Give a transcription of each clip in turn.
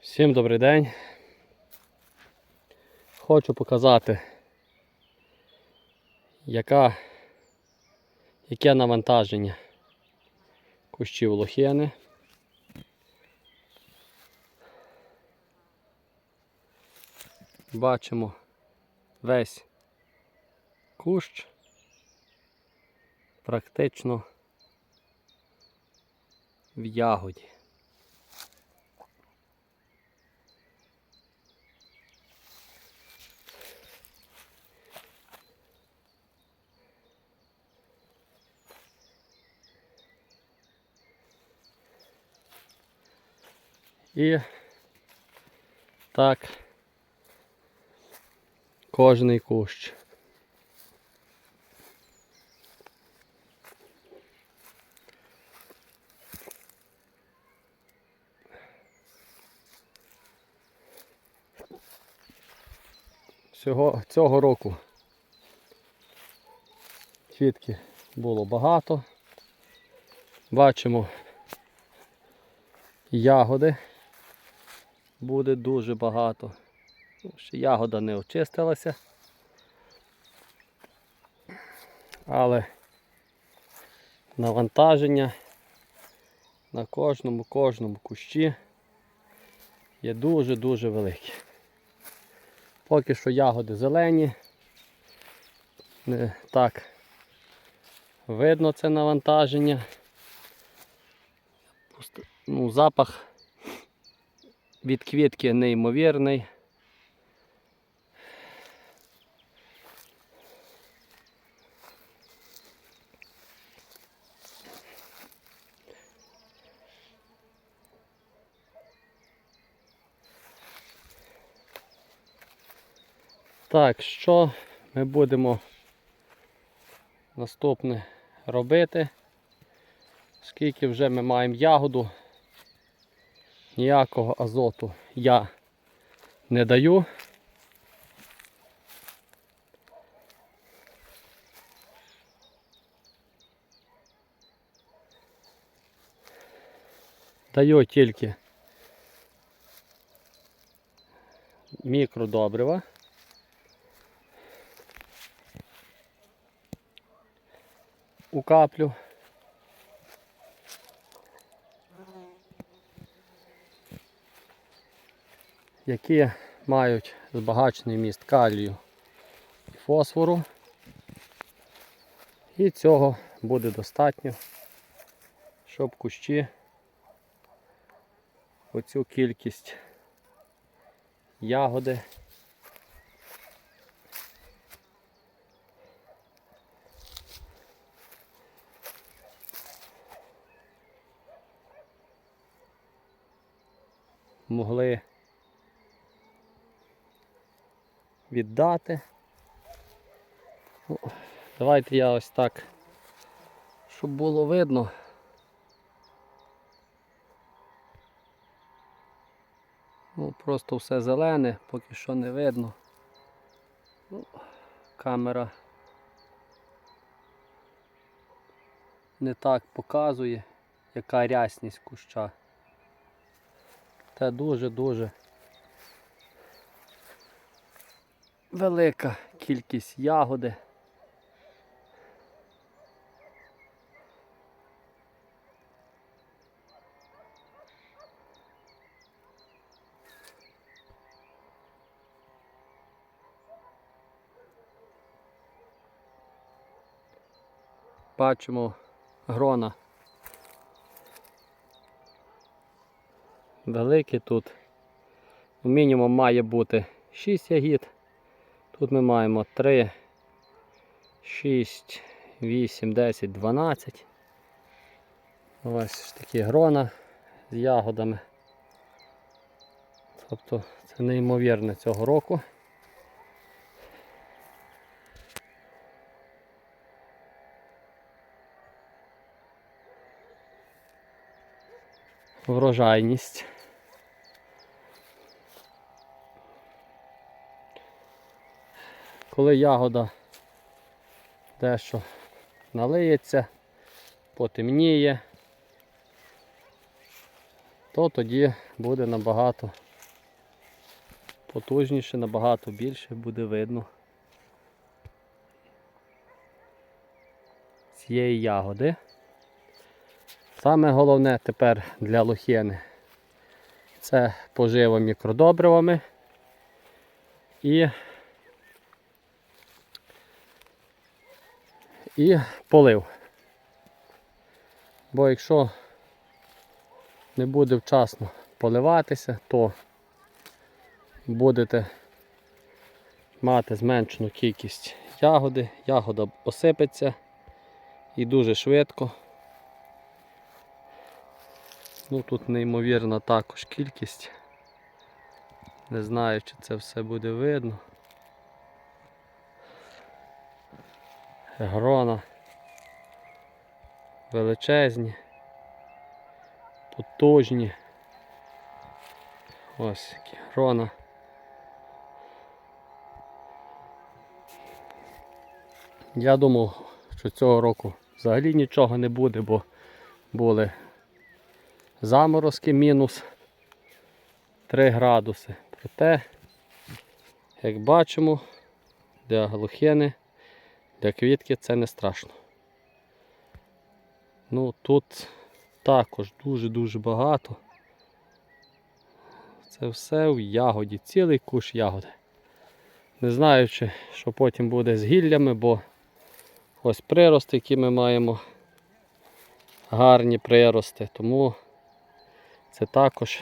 Всім добрий день. Хочу показати, яка, яке навантаження кущів лохини. Бачимо весь кущ практично в ягоді. І так кожний кущ. Всього цього року квітки було багато. Бачимо ягоди буде дуже багато. Ще ягода не очистилася. Але навантаження на кожному кожному кущі є дуже-дуже велике. Поки що ягоди зелені. Не так видно це навантаження. Ну, запах від квітки неймовірний. Так, що ми будемо наступне робити? Скільки вже ми маємо ягоду, ніякого азоту я не даю. Даю тільки мікродобрива. У каплю. Які мають збагачений міст калію і фосфору. І цього буде достатньо, щоб кущі оцю кількість ягоди могли віддати. Давайте я ось так, щоб було видно. Ну, просто все зелене, поки що не видно. Ну, камера не так показує, яка рясність куща. Це дуже-дуже велика кількість ягоди. Бачимо грона. Великі тут. Мінімум має бути 6 ягід. Тут ми маємо 3, 6, 8, 10, 12. Ось такі грона з ягодами. Тобто це неймовірне цього року. Врожайність. Коли ягода дещо налиється, потемніє, то тоді буде набагато потужніше, набагато більше буде видно цієї ягоди. Саме головне тепер для лохини це пожива мікродобривами і, і полив. Бо якщо не буде вчасно поливатися, то будете мати зменшену кількість ягоди, ягода осипеться і дуже швидко. Ну тут неймовірна також кількість. Не знаю, чи це все буде видно. Грона величезні, потужні. Ось які грона. Я думав, що цього року взагалі нічого не буде, бо були заморозки мінус 3 градуси. Проте, як бачимо, для глухини, для квітки це не страшно. Ну тут також дуже-дуже багато. Це все в ягоді, цілий куш ягоди. Не знаю, чи що потім буде з гіллями, бо ось прирости, які ми маємо, гарні прирости, тому це також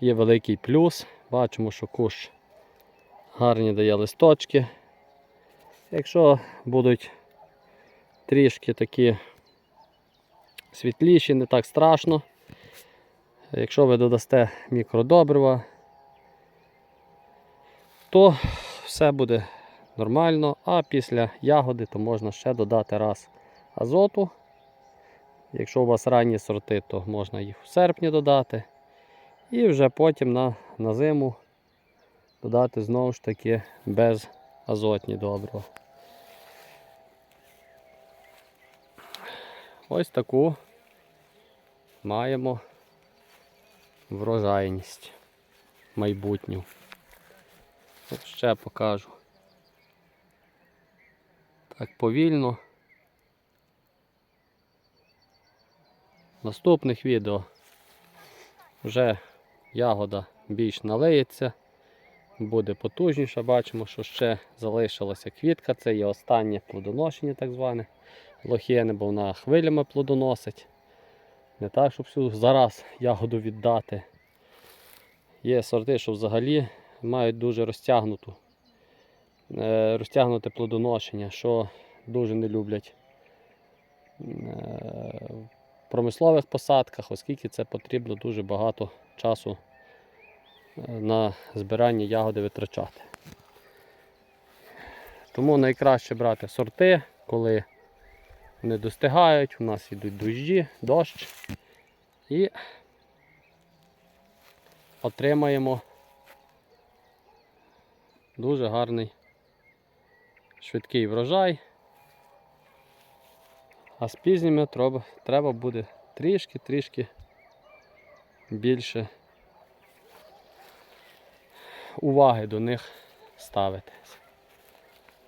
є великий плюс. Бачимо, що куш гарні дає листочки. Якщо будуть трішки такі світліші, не так страшно. Якщо ви додасте мікродобрива, то все буде нормально, а після ягоди то можна ще додати раз азоту. Якщо у вас ранні сорти, то можна їх в серпні додати. І вже потім на, на зиму додати знову ж таки без азотні добрива. Ось таку маємо врожайність майбутню. От ще покажу. Так повільно. Наступних відео вже ягода більш налиється, буде потужніша. Бачимо, що ще залишилася квітка, це є останнє плодоношення так зване лохини, бо вона хвилями плодоносить. Не так, щоб всю зараз ягоду віддати. Є сорти, що взагалі мають дуже розтягнуту, е, розтягнуте плодоношення, що дуже не люблять е, в промислових посадках, оскільки це потрібно дуже багато часу на збирання ягоди витрачати. Тому найкраще брати сорти, коли вони достигають, у нас йдуть дощі, дощ і отримаємо дуже гарний швидкий врожай. А з пізніми треба, буде трішки-трішки більше уваги до них ставити.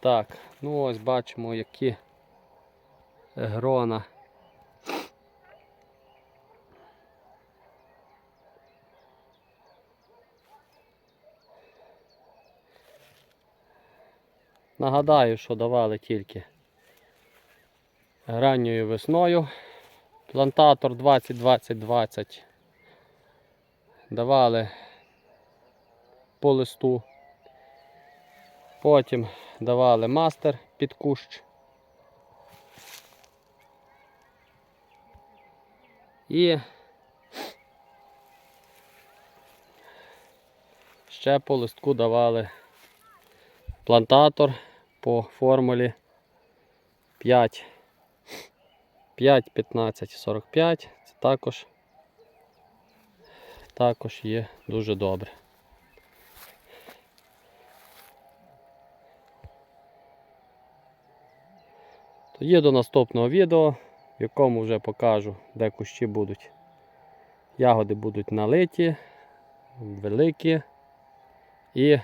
Так, ну ось бачимо, які грона. Нагадаю, що давали тільки ранньою весною. Плантатор 20-20-20 давали по листу. Потім давали мастер під кущ. І ще по листку давали плантатор по формулі 5, 5, 15, 45. Це також, також є дуже добре. Тоді до наступного відео, в якому вже покажу, де кущі будуть. Ягоди будуть налиті, великі. І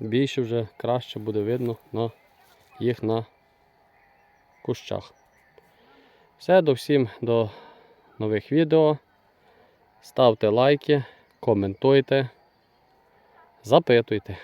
більше вже краще буде видно на їх на кущах. Все, до всім до нових відео. Ставте лайки, коментуйте, запитуйте.